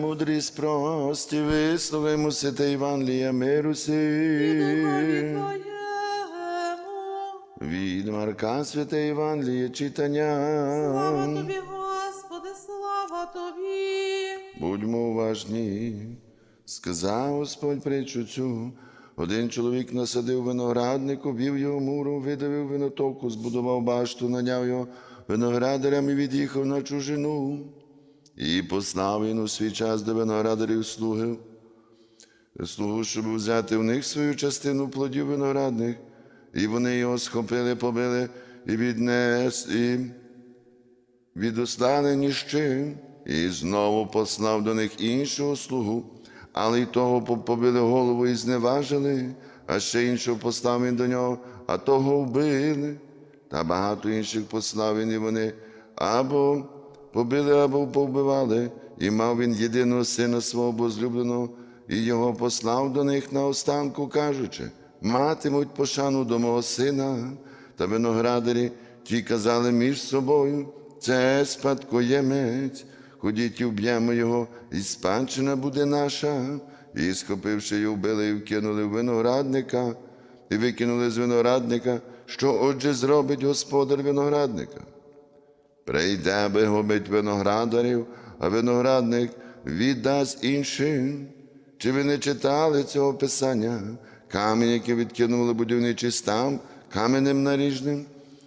Мудрість прості, висловимо святе Євангелія миру. Твоєму. Від Марка святе Слава читання. тобі, Господи, слава тобі. Будьмо уважні, сказав Господь притчу цю. Один чоловік насадив виноградник, обів його муром, видавив винотоку, збудував башту, наняв його виноградарям і від'їхав на чужину. І послав він у свій час до виноградарів слуги, слугу, щоб взяти в них свою частину плодів виноградних. І вони його схопили, побили і віднес, і відослали ні з чим, і знову послав до них іншого слугу, але й того побили голову і зневажили, а ще іншого послав він до нього, а того вбили. Та багато інших послав він і вони або побили, або повбивали, і мав він єдиного сина свого возлюбленого, і його послав до них на останку, кажучи, матимуть пошану до мого сина, та виноградарі ті казали між собою, це спадкоємець, ходіть і вб'ємо його, і спадщина буде наша. І, схопивши його, вбили і вкинули в виноградника, і викинули з виноградника, що отже зробить господар виноградника. Прийде, аби губить виноградарів, а виноградник віддасть іншим. Чи ви не читали цього писання? Камінь, який відкинули будівничий став, каменем наріжним.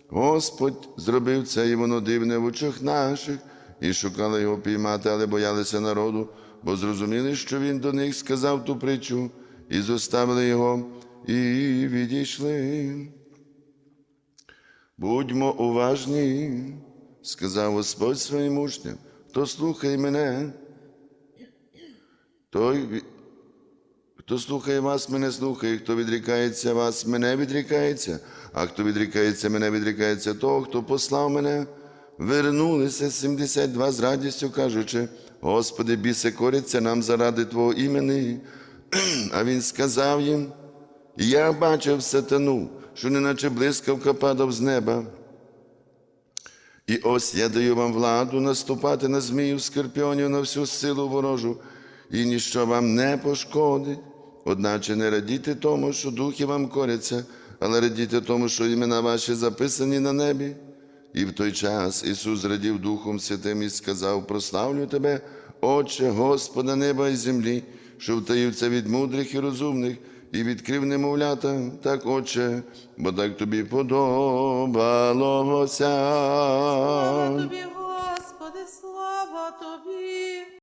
Господь зробив це, і воно дивне в очах наших, і шукали його піймати, але боялися народу, бо зрозуміли, що він до них сказав ту притчу, і зоставили його, і відійшли. Будьмо уважні, сказав Господь своїм учням, хто слухає мене, той, хто слухає вас, мене слухає, хто відрікається вас, мене відрікається, а хто відрікається мене, відрікається того, хто послав мене. Вернулися 72 з радістю, кажучи, Господи, біси коряться нам заради Твого імені. А він сказав їм, я бачив сатану, що неначе блискавка падав з неба. І ось я даю вам владу наступати на змію, скорпіонів, на всю силу ворожу, і ніщо вам не пошкодить. Одначе не радійте тому, що духи вам коряться, але радійте тому, що імена ваші записані на небі. І в той час Ісус радів Духом Святим і сказав: Прославлю тебе, Отче, Господа неба і землі, що втаївся від мудрих і розумних, і відкрив немовлята, так, Отче, бо так тобі подобалося. Слава тобі,